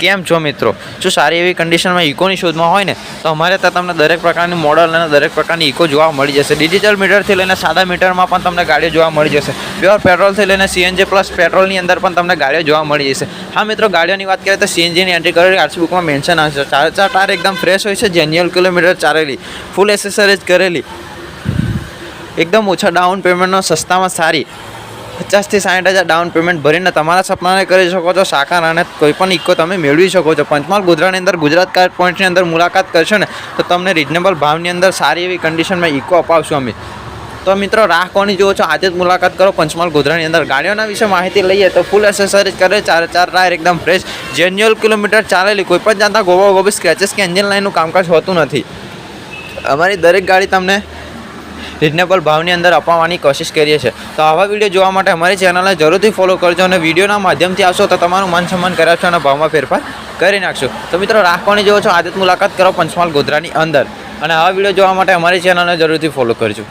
કેમ છો મિત્રો? જો સારી એવી કન્ડિશનમાં ઇકોની શોધમાં હોય ને, તો અમારે ત્યાં તમને દરેક પ્રકારની મોડલ અને દરેક પ્રકારની ઇકો જોવા મળી જશે. ડિજિટલ મીટરથી લઈને સાદા મીટરમાં પણ તમને ગાડીઓ જોવા મળી જશે. પ્યોર પેટ્રોલથી લઈને સીએનજી પ્લસ પેટ્રોલની અંદર પણ તમને ગાડીઓ જોવા મળી જશે. હા મિત્રો, ગાડીઓની વાત કરીએ તો સીએનજીની એન્ટ્રી કરેલી આરસી બુકમાં મેન્શન આવશે ચાર ચાર ટાયર એકદમ ફ્રેશ હોય છે જેન્યુઅલ કિલોમીટર ચાલેલી. ફૂલ એસેસરીઝ કરેલી. એકદમ ઓછા ડાઉન પેમેન્ટનો સસ્તામાં સારી. પચાસથી સાઠ હજાર ડાઉન પેમેન્ટ ભરીને તમારા સપનાને કરી શકો છો સાકાર અને કોઈ પણ ઇકો તમે મેળવી શકો છો. પંચમહાલ ગોધરાની અંદર ગુજરાત કાર્ડ પોઈન્ટની અંદર મુલાકાત કરશો ને, તો તમને રિઝનેબલ ભાવની અંદર સારી એવી કન્ડિશનમાં ઇકો અપાવશું અમે. તો મિત્રો, રાહ કોની જુઓ છો? આજે જ મુલાકાત કરો પંચમહાલ ગોધરાની અંદર. ગાડીઓના વિશે માહિતી લઈએ તો ફૂલ એસેસરીઝ કરે, ચાર ચાર ટાયર એકદમ ફ્રેશ જેન્યુઅલ કિલોમીટર ચાલેલી, કોઈ પણ જાતના ગોવા ગોબી સ્ક્રેચેસ કે એન્જિન લાઇનનું કામકાજ હોતું નથી. અમારી દરેક ગાડી તમને રિઝનેબલ ભાવની અંદર અપાવવાની કોશિશ કરીએ છીએ. તો આવા વીડિયો જોવા માટે અમારી ચેનલને જરૂરથી ફોલો કરજો અને વિડીયોના માધ્યમથી આવશો તો તમારું મન સન્માન કરાવશો અને ભાવમાં ફેરફાર કરી નાખશો. તો મિત્રો, રાખવાની જોવો છો, આદત મુલાકાત કરો પંચમહાલ ગોધરાની અંદર. અને આવા વીડિયો જોવા માટે અમારી ચેનલને જરૂરથી ફોલો કરજો.